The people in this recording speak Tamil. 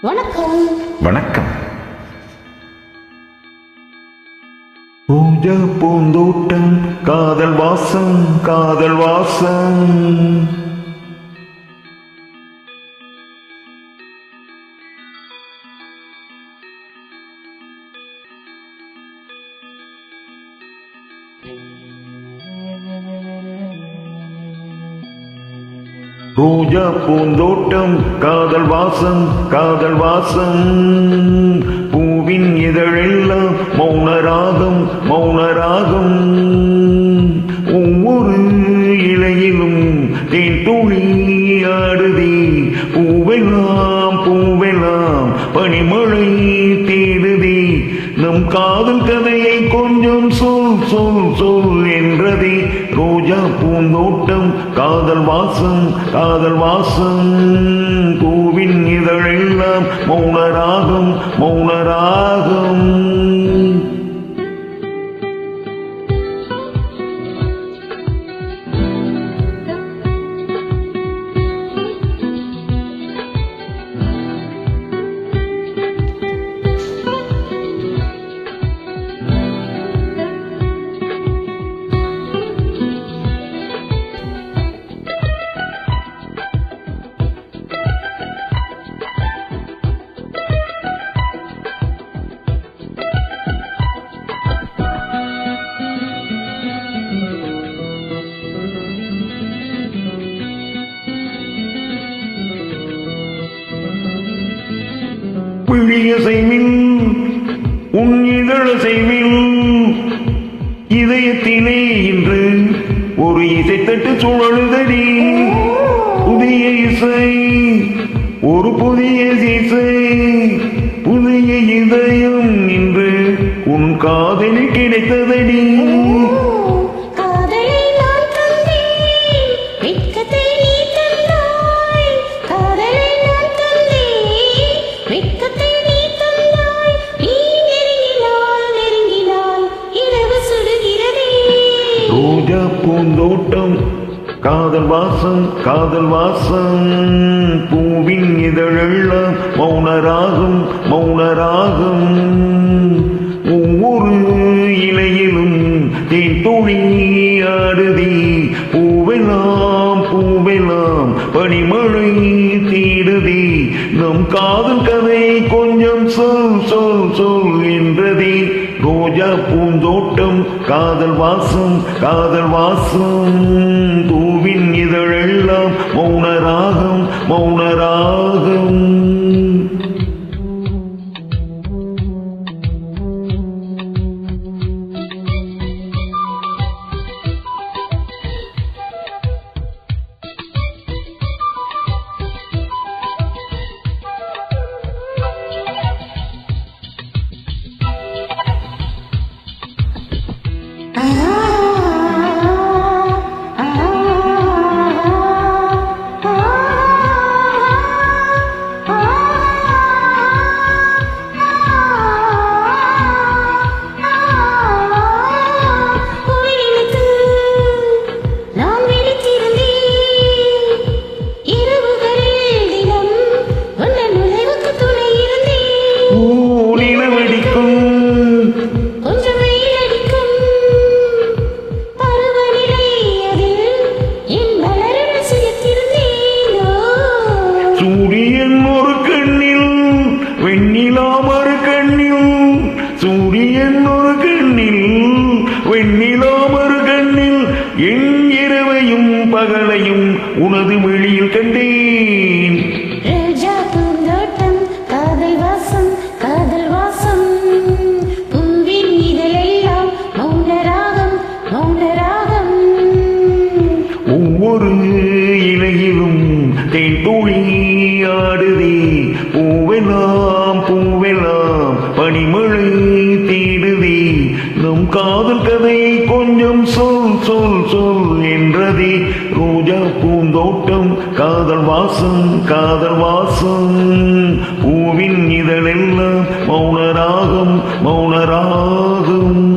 வணக்கம். வணக்கம். பூஜா பூந்தோட்டம் காதல் வாசம் காதல் வாசம். thank you ரோஜா பூந்தோட்டம் காதல் வாசம் காதல் வாசம். பூவின் இதழெல்லாம் மௌனராகம் மௌனராகம். ஒவ்வொரு இலையிலும் தேன் துளி ஆடுதி. பூவெல்லாம் பூவெல்லாம் பனிமழை தேடுதி. நம் காதல் கதையை கொஞ்சம் சொல் சொல் சொல். பூஜா பூந்தோட்டம் காதல் வாசம் காதல் வாசம். பூவின் இதழெல்லாம் மௌனராகம் மௌனராகம். பிழிய செய்வின் உன் இதழ செய்வின் இதயத்திலே இன்று ஒரு இசைத்தட்டு சுழலுதடி. புதிய இசை ஒரு புதிய இசை புதிய இதயம் இன்று உன் காதலில் கிடைத்ததடி. தோட்டம். காதல் வாசம் காதல் வாசம். பூவின் இதழெல்லாம் மௌனராகும் மௌனராகும். என்றதி நம் காதல் கதை கொஞ்சம் சொல் சொல் சொல் என்றதி. ரோஜா பூந்தோட்டம் காதல் வாசம் காதல் வாசம். 啊。சூரியன் ஒரு கண்ணில் வெண்ணிலா மறு கண்ணில். சூரியன் ஒரு கண்ணில் வெண்ணிலா மறு கண்ணில். என் இரவையும் பகலையும் உனது வெளியில் கண்டேன். காதல் கதையை கொஞ்சம் சொல் சொல் சொல் என்றதே. ரோஜா பூந்தோட்டம் காதல் வாசம் காதல் வாசம். பூவின் இதழெல்லாம் மௌனராகம் மௌனராகம்